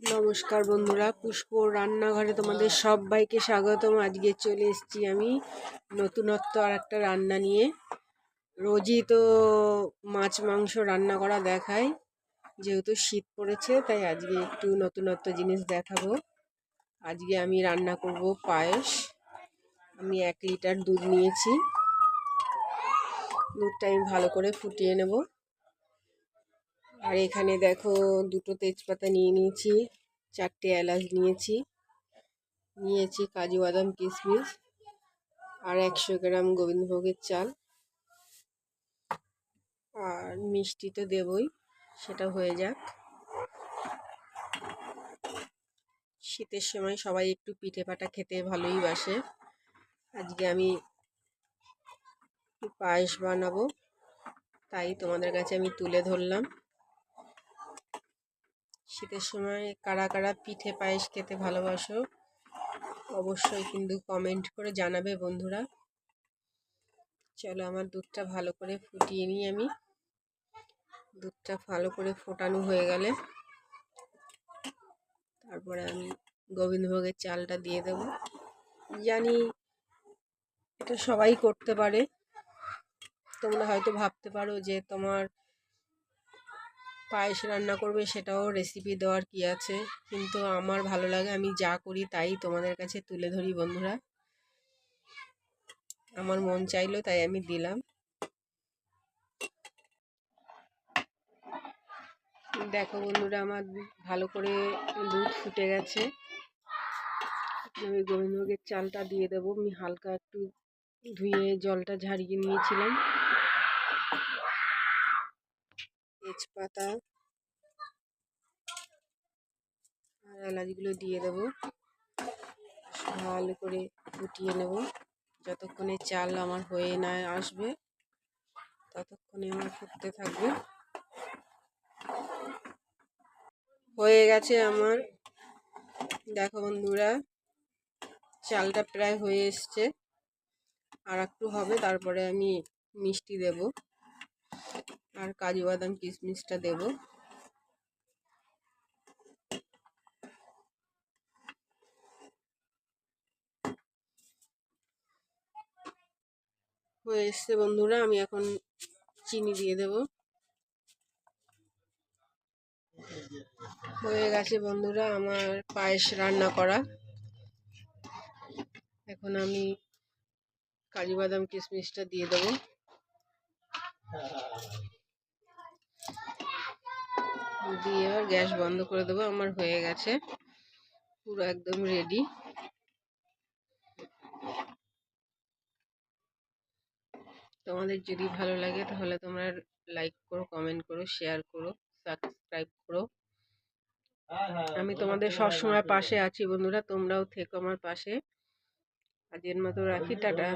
নমস্কার বন্ধুরা, পুষ্প রান্নাঘরে তোমাদের সবাইকে স্বাগতম। আজকে চলে এসেছি আমি নতুনত্ব আর একটা রান্না নিয়ে। রোজই তো মাছ, মাংস রান্না করা দেখায়, যেহেতু শীত পড়েছে, তাই আজকে একটু নতুনত্ব জিনিস দেখাবো। আজকে আমি রান্না করব পায়েস। আমি এক লিটার দুধ নিয়েছি। দুধটা আমি ভালো করে ফুটিয়ে নেব। আর এখানে দেখো দুটো তেজপাতা নিয়ে নিয়েছি, চারটে এলাচ নিয়েছি নিয়েছি কাজু, বাদাম, কিশমিশ আর একশো গ্রাম গোবিন্দভোগের চাল। আর মিষ্টি তো দেবই, সেটা হয়ে যাক। শীতের সময় সবাই একটু পিঠে পাটা খেতে ভালোই বাসে। আজকে আমি পায়েস বানাবো, তাই তোমাদের কাছে আমি তুলে ধরলাম। শীতের সময় কারা কারা পিঠে পায়েস খেতে ভালোবাসো, অবশ্যই কিন্তু কমেন্ট করে জানাবে বন্ধুরা। চলো আমার দুধটা ভালো করে ফুটিয়ে নিই আমি। দুধটা ভালো করে ফোটানো হয়ে গেলে তারপরে আমি গোবিন্দভোগের চালটা দিয়ে দেব। জানি এটা সবাই করতে পারে, তোমরা হয়তো ভাবতে পারো যে তোমার পায়েস রান্না করবে সেটাও রেসিপি দেওয়ার কি আছে? কিন্তু আমার ভালো লাগে, আমি যা করি তাই তোমাদের কাছে তুলে ধরি বন্ধুরা। আমার মন চাইলো তাই আমি দিলাম। দেখো বন্ধুরা, আমার ভালো করে দুধ ফুটে গেছে। আমি গোবিন্দভোগের চালটা দিয়ে দেবো। আমি হালকা একটু ধুয়ে জলটা ঝারিয়ে নিয়েছিলাম। তেজপাতা আর এলাচগুলো দিয়ে দেব। ভালো করে ফুটিয়ে নেব। যতক্ষণে চাল আমার হয়ে না আসবে, ততক্ষণে আমার ফুটতে থাকবে। হয়ে গেছে আমার। দেখো বন্ধুরা, চালটা প্রায় হয়ে এসছে। আর একটু হবে, তারপরে আমি মিষ্টি দেব। আর কাজু বাদাম কিশমিশটা দেব। হয়ে এসছে বন্ধুরা, আমি এখন চিনি দিয়ে দেব। হয়ে গেছে বন্ধুরা, আমার পায়েস রান্না করা। এখন আমি কাজু বাদাম কিশমিশটা দিয়ে দেবো। দিয়ে এবার গ্যাস বন্ধ করে দেবো, আমার হয়ে গেছে। পুরো একদম রেডি তোমাদের যদি ভালো লাগে, তাহলে তোমরা লাইক করো কমেন্ট করো শেয়ার করো সাবস্ক্রাইব করো। আমি তোমাদের সবসময় পাশে আছি বন্ধুরা, তোমরাও থেকো আমার পাশে। আজকের মতো রাখি, টাটা।